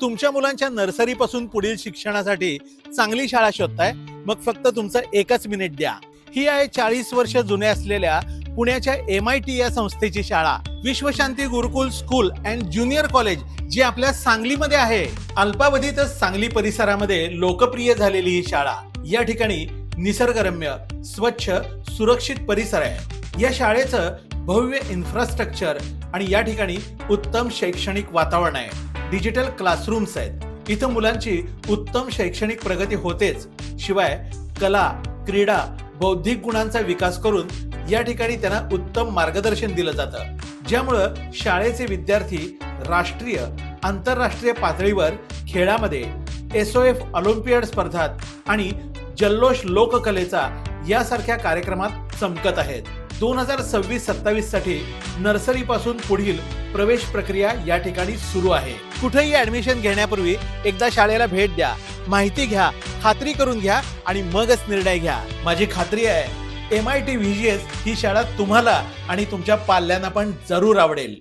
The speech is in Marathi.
तुमच्या मुलांच्या नर्सरीपासून पुढील शिक्षणासाठी चांगली शाळा शोधताय? मग फक्त तुमचं एकच मिनिट द्या. ही आहे चाळीस वर्ष जुन्या असलेल्या पुण्याच्या एम आय टी या संस्थेची शाळा. Vishwashanti Gurukul school and junior college जी आपल्या सांगलीमध्ये आहे. अल्पावधीतच सांगली परिसरामध्ये लोकप्रिय झालेली ही शाळा. या ठिकाणी निसर्गरम्य स्वच्छ सुरक्षित परिसर आहे. या शाळेचं भव्य इन्फ्रास्ट्रक्चर आणि या ठिकाणी उत्तम शैक्षणिक वातावरण आहे. डिजिटल क्लासरूम्स आहेत. इथं मुलांची उत्तम शैक्षणिक प्रगती होतेच. शिवाय कला क्रीडा बौद्धिक गुणांचा विकास करून या ठिकाणी त्यांना उत्तम मार्गदर्शन दिलं जातं. ज्यामुळं शाळेचे विद्यार्थी राष्ट्रीय आंतरराष्ट्रीय पातळीवर खेळामध्ये एस ओ एफ ऑलिम्पियड स्पर्धात आणि जल्लोष लोककलेचा यासारख्या कार्यक्रमात चमकत आहेत. दोन हजार सव्वीस सत्तावीससाठी नर्सरीपासून पुढील प्रवेश प्रक्रिया या ठिकाणी सुरू आहे. कुठेही ऍडमिशन घेण्यापूर्वी एकदा शाळेला भेट द्या. माहिती घ्या खात्री करून घ्या आणि मगच निर्णय घ्या. माझी खात्री आहे एम आय टी व्हीजीएस ही शाळा तुम्हाला आणि तुमच्या पाल्यांना पण जरूर आवडेल.